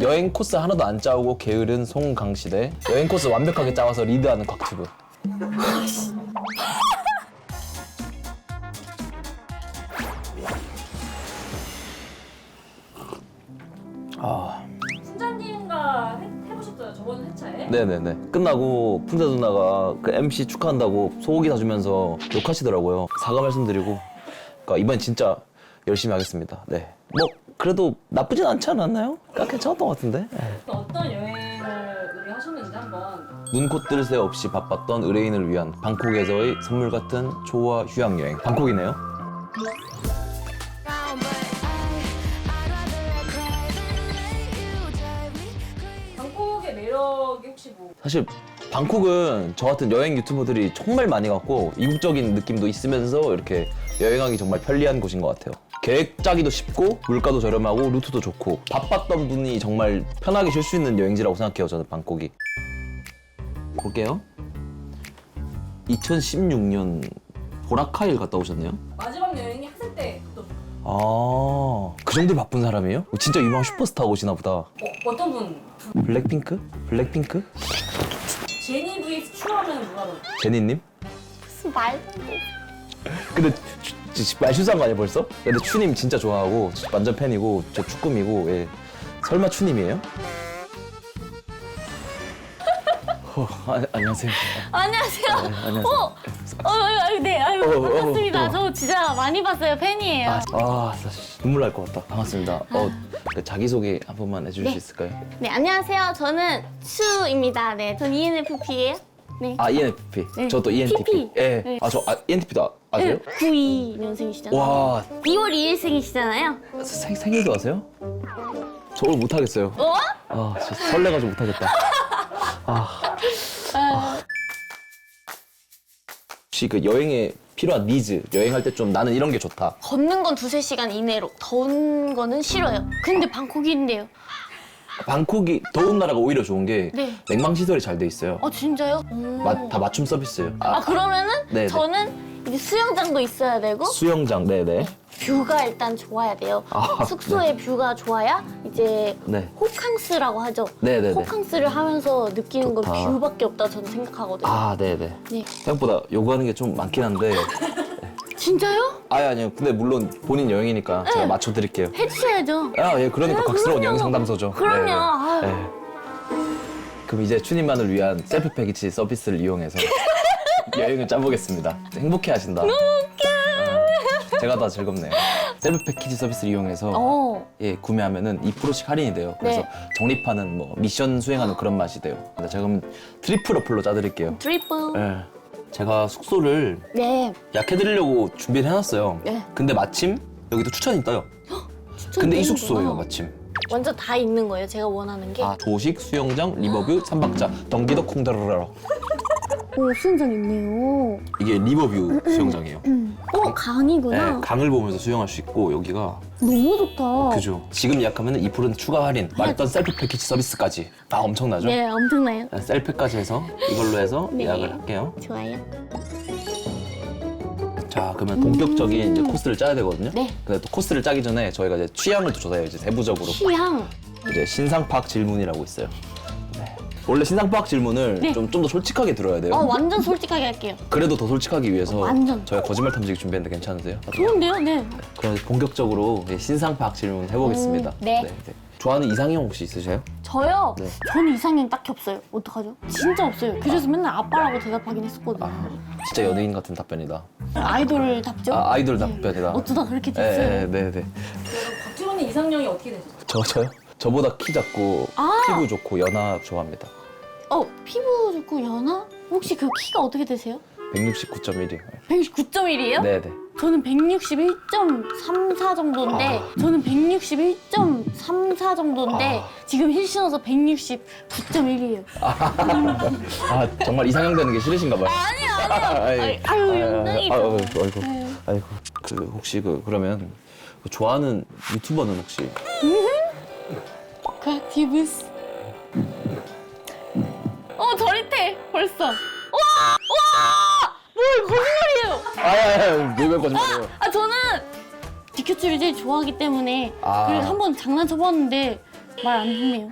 여행 코스 하나도 안 짜오고 게으른 송강시 대 여행 코스 완벽하게 짜와서 리드하는 곽튜브. 아, 순자님과 해, 해보셨어요 저번 회차에? 네네네. 끝나고 푼자 누나가 그 MC 축하한다고 소고기 사주면서 욕하시더라고요. 사과 말씀드리고. 그러니까 이번 진짜 열심히 하겠습니다. 네. 뭐 그래도 나쁘진 않지 않았나요? 딱 괜찮았던 것 같은데. 네. 또 어떤 여행을 의뢰하셨는지 한번 눈코 뜰 새 없이 바빴던 의뢰인을 위한 방콕에서의 선물 같은 초와 휴양 여행. 방콕이네요. 혹시 뭐 사실 방콕은 저 같은 여행 유튜버들이 정말 많이 갔고 이국적인 느낌도 있으면서 이렇게 여행하기 정말 편리한 곳인 것 같아요. 계획 짜기도 쉽고 물가도 저렴하고 루트도 좋고 바빴던 분이 정말 편하게 쉴 수 있는 여행지라고 생각해요. 저는 방콕이. 볼게요. 2016년 보라카일 갔다 오셨네요. 마지막 여행이 학생 때 또, 아, 그 정도 바쁜 사람이에요? 진짜 유명 한 슈퍼스타 오시나 보다. 어, 어떤 분? 블랙핑크? 블랙핑크? 제니 vs 추하면 누가 더? 제니님? 무슨 말도 안 돼. 근데 추- 지- 말 실수한 거 아니에요 벌써? 근데 추님 진짜 좋아하고 완전 팬이고 저 축구미고 예. 설마 추님이에요? 어, 아, 안녕하세요. 안녕하세요. 네, 안녕하세요. 어, 어, 어, 네, 아유, 어, 어, 반갑습니다. 어. 저 진짜 많이 봤어요. 팬이에요. 아, 아 사실 눈물 날 것 같다. 반갑습니다. 어, 그 자기소개 한 번만 해주실 네. 수 있을까요? 네, 안녕하세요. 저는 추입니다. 네, 전 ENFP예요. 네. 아, ENFP. 네. 저도 ENTP. TP. 예. 네. 아, 저 아, ENTP도 아세요? 92년생이시잖아요. 와, 2월 2일생이시잖아요. 생, 생일도 아세요? 저 오늘 못하겠어요. 어? 아, 진짜 설레가지고 못하겠다. 아. 아, 혹시 그 여행에 필요한 니즈, 여행할 때 좀 나는 이런 게 좋다. 걷는 건 두세 시간 이내로, 더운 거는 싫어요. 근데 방콕인데요. 방콕이 더운 나라가 오히려 좋은 게 네. 냉방 시설이 잘 돼 있어요. 어, 진짜요? 오. 마- 다 맞춤 서비스예요. 아, 그러면은 네, 네. 저는 이제 수영장도 있어야 되고 수영장, 네네. 뷰가 일단 좋아야 돼요. 아, 숙소의 뷰가 좋아야 이제 네. 호캉스라고 하죠. 네 네 네. 호캉스를 하면서 느끼는 건 좋다. 뷰밖에 없다 저는 생각하거든요. 아, 네네. 네. 생각보다 요구하는 게 좀 많긴 한데. 진짜요? 아니, 아니요. 근데 물론 본인 여행이니까 제가 맞춰드릴게요. 해주셔야죠. 아, 예, 그러니까 아, 각스러운 그럼요. 여행 상담소죠. 그럼요. 네, 아유. 네. 네. 그럼 이제 추님만을 위한 셀프 패키지 서비스를 이용해서 여행을 짜보겠습니다. 행복해 하신다. 제가 더 즐겁네요. 셀프 패키지 서비스를 이용해서 어. 예, 구매하면은 2%씩 할인이 돼요. 그래서 네. 적립하는 뭐 미션 수행하는 그런 맛이 돼요. 근데 제가 그럼 트리플 어플로 짜드릴게요. 트리플. 예. 제가 숙소를 네. 약해드리려고 준비를 해놨어요. 네. 근데 마침 여기도 추천이 떠요. 근데 이 숙소예요, 마침. 완전 다 있는 거예요. 제가 원하는 게. 아, 조식, 수영장, 리버뷰, 삼박자, 덩기덕 콩다르라. 오, 수영장 있네요. 이게 리버뷰 수영장이에요. 어, 강이구나. 네, 강을 보면서 수영할 수 있고 여기가 너무 좋다. 그죠. 지금 예약하면 2%는 추가 할인, 말했던 셀프 패키지 서비스까지 다 엄청나죠. 네, 엄청나요. 네, 셀프까지 해서 이걸로 해서 네. 예약을 할게요. 좋아요. 자, 그러면 본격적인 이제 코스를 짜야 되거든요. 네. 근데 또 코스를 짜기 전에 저희가 이제 취향을 또 조사해요. 이제 세부적으로. 취향. 이제 신상파악 질문이라고 있어요. 네. 원래 신상파악 질문을 네. 좀 좀 더 솔직하게 들어야 돼요. 어, 완전 솔직하게 할게요. 그래도 더 솔직하기 위해서 완전. 저희가 거짓말 탐지기 준비했는데 괜찮으세요? 좋은데요? 네. 그럼 본격적으로 이제 신상파악 질문 해보겠습니다. 음, 네. 좋아하는 이상형 혹시 있으세요? 저요? 네. 저는 이상형 딱히 없어요. 어떡하죠? 진짜 없어요. 그래서 맨날 아빠라고 대답하긴 했었거든요. 아, 진짜 연예인 같은 답변이다. 아 이돌 답죠? 아, 아이돌 네. 답변이다. 어쩌다 그렇게 네, 됐어요. 네, 네. 그럼 박지원님 이상형이 어떻게 되세요? 저 저요? 저보다 키 작고 아! 피부 좋고 연하 좋아합니다. 어, 피부 좋고 연하? 혹시 그 키가 어떻게 되세요? 169.1이요. 169.1이에요? 네, 네. 저는 161.34 정도인데 아. 저는 161.34 정도인데 아. 지금 힐 신어서 169.1이에요. 아 정말 이상형 되는 게 싫으신가 봐요. 아니요, 아유, 아유, 아유, 영광이죠. 아유, 아이고, 네. 아이고. 그 혹시 그 그러면 그 좋아하는 유튜버는 혹시 그 디브스. 어, 저릿해 벌써. 와, 와, 뭘 거짓말이에요? 아야야 왜왜 거짓말해요? 아 저는 디큐츠를 제일 좋아하기 때문에 아. 그래서 한번 장난쳐봤는데 말 안 듣네요.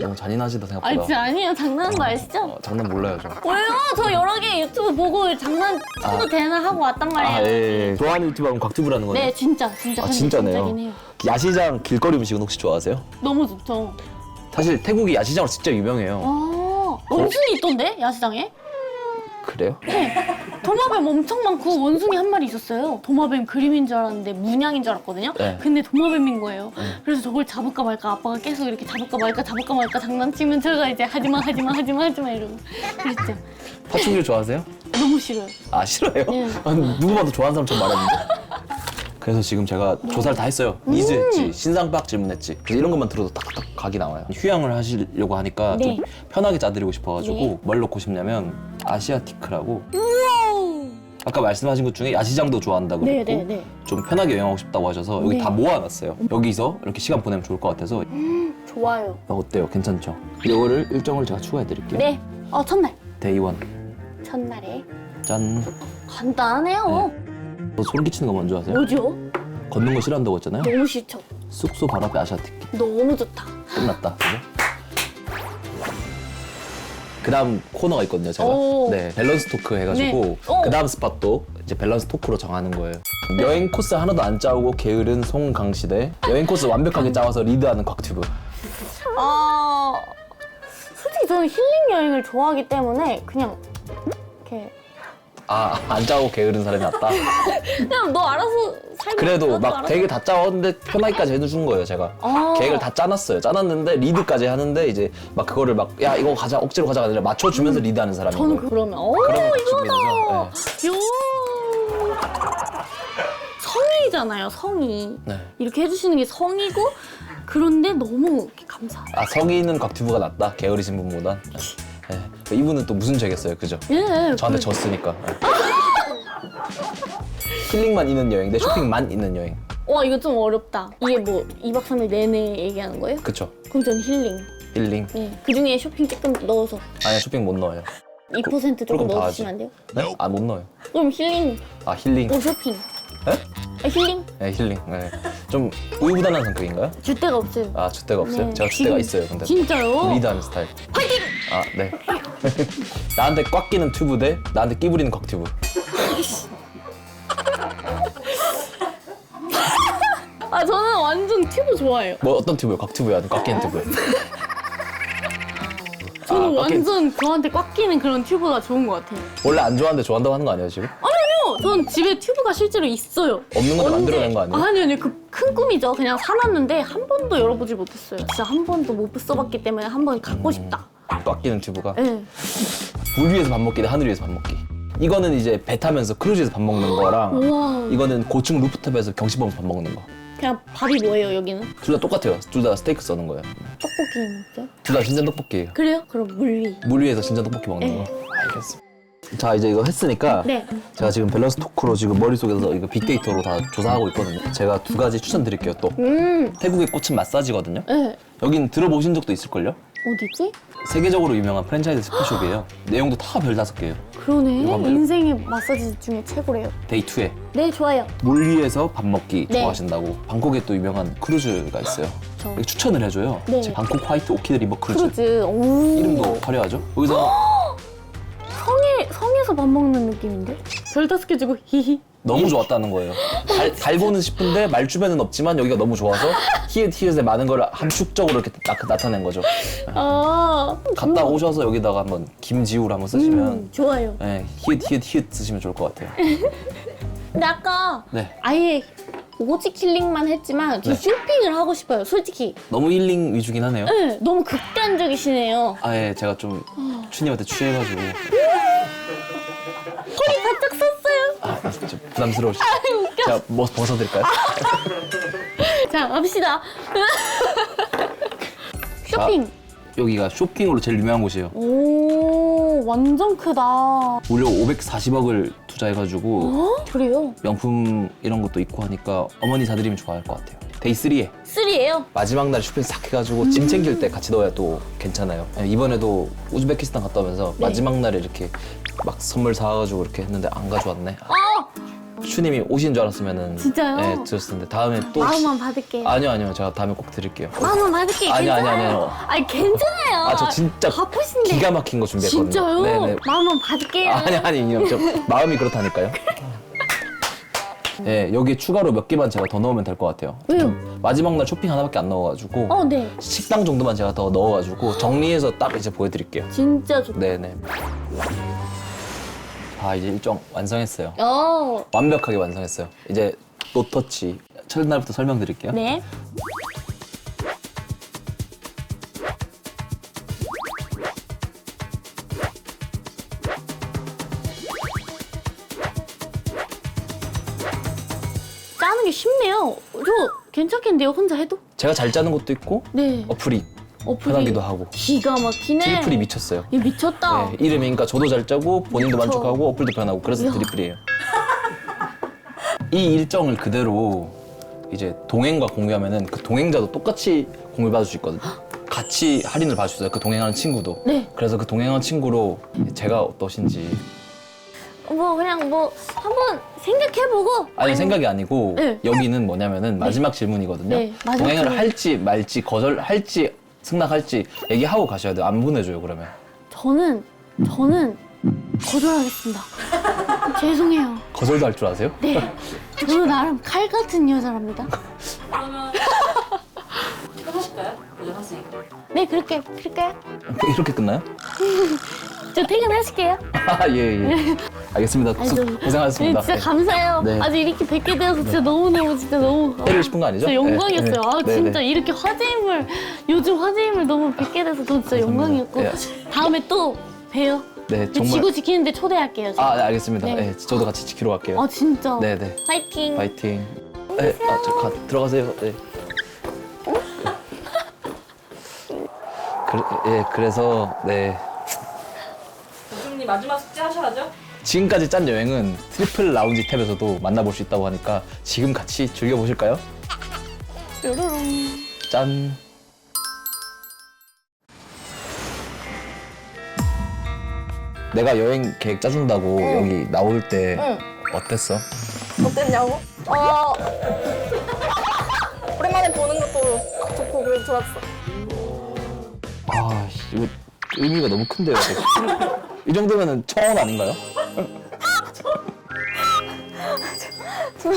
너무 잔인하시다 아니 생각보다. 진짜 아니에요. 장난하는 거 아시죠? 어, 장난 몰라요 저. 왜요? 저 여러 개 유튜브 보고 장난 쳐도 아. 되나 하고 왔단 말이에요. 아 예, 예. 좋아하는 유튜버는 곽튜브라는 거예요? 네 진짜 진짜 아 근데 진짜네요. 진짜긴 해요. 야시장 길거리 음식은 혹시 좋아하세요? 너무 좋죠. 사실 태국이 야시장으로 진짜 유명해요. 아 원숭이 있던데 야시장에? 그래요? 도마뱀 엄청 많고 원숭이 한 마리 있었어요. 도마뱀 그림인 줄 알았는데 문양인 줄 알았거든요. 네. 근데 도마뱀인 거예요. 그래서 저걸 잡을까 말까 아빠가 계속 이렇게 잡을까 말까 잡을까 말까 장난치면 제가 이제 하지마 하지마 하지마 하지마 이러고 그랬죠. 파충류 좋아하세요? 너무 싫어요. 아 싫어요? 네. 아니, 누구 봐도 좋아하는 사람처럼 말하는데. 그래서 지금 제가 조사를 다 했어요. 음. 니즈 했지, 신상박 질문했지. 그래서 이런 것만 들어도 탁탁 각이 나와요. 휴양을 하시려고 하니까 네. 좀 편하게 짜드리고 싶어가지고 네. 뭘 넣고 싶냐면 아시아티크라고 아까 말씀하신 것 중에 야시장도 좋아한다고 네, 그랬고 네, 네. 좀 편하게 여행하고 싶다고 하셔서 여기 네. 다 모아놨어요. 여기서 이렇게 시간 보내면 좋을 것 같아서 좋아요. 어때요? 괜찮죠? 이거를 일정을 제가 추가해드릴게요. 네. 어 첫날. 데이 원 첫날에 짠. 간단하네요. 너 소름 끼치는 거 먼저 하세요? 뭐죠? 걷는 거 싫어한다고 했잖아요. 너무 싫죠. 숙소 바로 앞에 아시아티크 너무 좋다. 끝났다. 그죠? 그다음 코너가 있거든요, 제가. 오. 네, 밸런스 토크 해가지고 네. 오. 그다음 스팟도 이제 밸런스 토크로 정하는 거예요. 여행 코스 하나도 안 짜오고 게으른 송강시대 여행 코스 완벽하게 짜와서 리드하는 곽튜브. 아 솔직히 저는 힐링 여행을 좋아하기 때문에 그냥 이렇게 아, 안 짜고 게으른 사람이 낫다. 그냥 너 알아서 살고 그래도 막. 되게 다 짜왔는데 편하기까지 해준 거예요, 제가. 아. 계획을 다 짜놨어요. 짜놨는데 리드까지 하는데 이제 막 그거를 막 야 이거 가자 억지로 가자가 아니라 맞춰주면서 리드하는 사람인 저는 거예요. 그러면 어 그러면 이거다. 곽튜브이죠. 요 성의잖아요 성의. 네. 이렇게 해주시는 게 성의고 그런데 너무 감사. 아 성의 있는 곽튜브가 낫다 게으르신 분보다 네. 네. 이분은 또 무슨 죄겠어요 그죠? 예. 저한테 그- 졌으니까 네. 힐링만 있는 여행 대 쇼핑만 있는 여행 와 이거 좀 어렵다. 이게 뭐 2박 3일 내내 얘기하는 거예요? 그쵸 그럼 저는 힐링. 힐링 네. 그 중에 쇼핑 조금 넣어서 아니야 쇼핑 못 넣어요 2% 조금 조금 더 넣어주시면 안 돼요? 네? 아 못 넣어요 그럼 힐링 아 힐링 오 쇼핑. 네? 아, 힐링 네 힐링 네. 좀 우유부단한 성격인가요? 줄 데가 없어요. 아 줏대가 없어요? 네. 제가 줏대가 있어요 근데 진짜요? 리드하는 스타일 파이팅! 아 네 나한테 꽉 끼는 튜브 대 나한테 끼 부리는 곽튜브 아 저는 완전 튜브 좋아해요. 뭐 어떤 튜브요? 아니면 꽉 끼는 튜브요? 저는 아, 꽉 끼- 완전 저한테 꽉 끼는 그런 튜브가 좋은 것 같아요. 원래 안 좋아하는데 좋아한다고 하는 거 아니에요 지금? 아니요, 전 집에 튜브가 실제로 있어요. 없는 건데 만들어낸 거 아니에요? 아니 아니 그큰 꿈이죠. 그냥 사놨는데 한 번도 열어보질 못했어요. 진짜 한 번도 못 써봤기 때문에 한 번 갖고 음. 싶다. 꽉 끼는 튜브가 네. 물 위에서 밥 먹기 대 하늘 위에서 밥 먹기. 이거는 이제 배 타면서 크루즈에서 밥 먹는 거랑 우와. 이거는 고층 루프탑에서 경치 보면서 밥 먹는 거. 그냥 밥이 뭐예요 여기는? 둘다 똑같아요. 둘 다 스테이크 써는 거예요. 떡볶이 먹죠? 둘다 신전 떡볶이에요. 그래요? 그럼 물 위. 물 위에서 신전 떡볶이 먹는 거. 네. 알겠습니다. 자 이제 이거 했으니까 네. 제가 지금 밸런스 토크로 지금 머릿속에서 이거 빅데이터로 다 조사하고 있거든요. 제가 두 가지 추천드릴게요 또. 음. 태국의 꽃은 마사지거든요. 네. 여긴 들어보신 적도 있을걸요? 어디지? 세계적으로 유명한 프랜차이즈 스파숍이에요. 내용도 다 별 다섯 개예요. 그러네. 이거 한번 인생의 마사지 중에 최고래요. 데이 2에 네 좋아요. 물 위에서 밥 먹기 네. 좋아하신다고 방콕에 또 유명한 크루즈가 있어요. 저 이렇게 추천을 해줘요. 네. 제 방콕 화이트 오키드 리버 크루즈. 크루즈. 오. 이름도 화려하죠. 여기서 성에 성에서 밥 먹는 느낌인데? 별 다섯 개 주고 히히. 너무 좋았다는 거예요. 달, 달고는 싶은데 말 주변은 없지만 여기가 너무 좋아서 히읗 히읗의 많은 걸 함축적으로 이렇게 나, 나타낸 거죠. 아. 갔다 오셔서 여기다가 한번 김지우를 한번 쓰시면 음, 좋아요. 네, 히읗 히읗 히읗 쓰시면 좋을 것 같아요. 근데 아까 네. 아예 오직 힐링만 했지만 저 네. 쇼핑을 하고 싶어요. 솔직히. 너무 힐링 위주긴 하네요. 네, 너무 극단적이시네요. 아예 제가 좀 추님한테 취해가지고 부담스러우시죠? 제가 뭐 벗어드릴까요? 자 갑시다. 쇼핑. 여기가 쇼핑으로 제일 유명한 곳이에요. 오 완전 크다. 무려 540억을 투자해가지고 어? 그래요? 명품 이런 것도 있고 하니까 어머니 사드리면 좋아할 것 같아요. 데이 3에 쓰리예요. 마지막 날 쇼핑 싹 해가지고 짐 챙길 때 같이 넣어야 또 괜찮아요. 네, 이번에도 우즈베키스탄 갔다 오면서 네. 마지막 날에 이렇게 막 선물 사가지고 이렇게 했는데 안 가져왔네. 아, 아 슈님이 오신 줄 알았으면은 진짜요? 네, 드렸을 텐데 다음에 또 마음만 받을게요. 아니요 아니요 제가 다음에 꼭 드릴게요. 마음만 받을게요. 아니, 아니, 괜찮아요. 아니요. 아니 괜찮아요. 아 저 진짜 바쁘신데. 기가 막힌 거 준비했거든요. 진짜요? 네네. 마음만 받을게요. 아니 아니 저 마음이 그렇다니까요. 예 여기 추가로 몇 개만 제가 더 넣으면 될 것 같아요. 왜요? 마지막 날 쇼핑 하나밖에 안 넣어가지고 어, 네. 식당 정도만 제가 더 넣어가지고 정리해서 딱 이제 보여드릴게요. 진짜 좋다. 네네. 아 이제 일정 완성했어요. 어, 완벽하게 완성했어요. 이제 노터치 첫날부터 설명드릴게요. 네. 짜는 게 쉽네요. 저 괜찮겠는데요, 혼자 해도? 제가 잘 짜는 것도 있고 네. 어플이 어플이 편하기도 하고 기가 막히네. 트리플이 미쳤어요. 얘 미쳤다. 네, 이름이니까 저도 잘 짜고 본인도 그쵸. 만족하고 어플도 편하고 그래서 이야. 트리플이에요. 이 일정을 그대로 이제 동행과 공유하면은 그 동행자도 똑같이 공유 받을 수 있거든요. 같이 할인을 받을 수 있어요. 그 동행하는 친구도. 네. 그래서 그 동행하는 친구로 제가 어떠신지 뭐 그냥 뭐 한번 생각해보고. 아니 생각이 아니고 네. 여기는 뭐냐면은 마지막 질문이거든요. 네, 마지막 동행을 질문. 할지 말지 거절할지 승낙할지 얘기하고 가셔야 돼요. 안 보내줘요 그러면. 저는 저는 거절하겠습니다. 죄송해요. 거절도 할 줄 아세요? 네. 저는 나름 칼 같은 여자랍니다. 그러면 퇴근하실까요? 도전하시니까. 네, 그렇게 그럴까요? 이렇게 끝나요? 저 퇴근하실게요. 아, 예, 예. 알겠습니다. 아니, 수- 저- 고생하셨습니다. 네, 진짜 감사해요. 네. 아주 이렇게 뵙게 되어서 진짜 너무너무 진짜 너무 때리고 싶은 거 아니죠? 진짜 영광이었어요. 네, 아 네, 진짜 네. 이렇게 화제임을 요즘 화제임을 너무 뵙게 돼서 저 진짜 영광이었고 네. 다음에 또 봬요. 네, 그 정말. 지구 지키는데 초대할게요. 제가. 아, 네, 알겠습니다. 네. 네, 저도 같이 지키러 갈게요. 아 진짜. 네, 네. 파이팅. 파이팅. 네, 아, 저 가, 들어가세요. 네. 그, 예, 그래서 네. 교수님 마지막 숙제 하셔야죠. 지금까지 짠 여행은 트리플 라운지 탭에서도 만나볼 수 있다고 하니까 지금 같이 즐겨보실까요? 뾰로롱. 짠. 내가 여행 계획 짜준다고 여기 나올 때 응. 어땠어? 어땠냐고? 어 오랜만에 보는 것도 좋고 그래서 좋았어. 아, 씨, 이거 의미가 너무 큰데요. 이 정도면은 청원 아닌가요? 아, 아, 저, 저,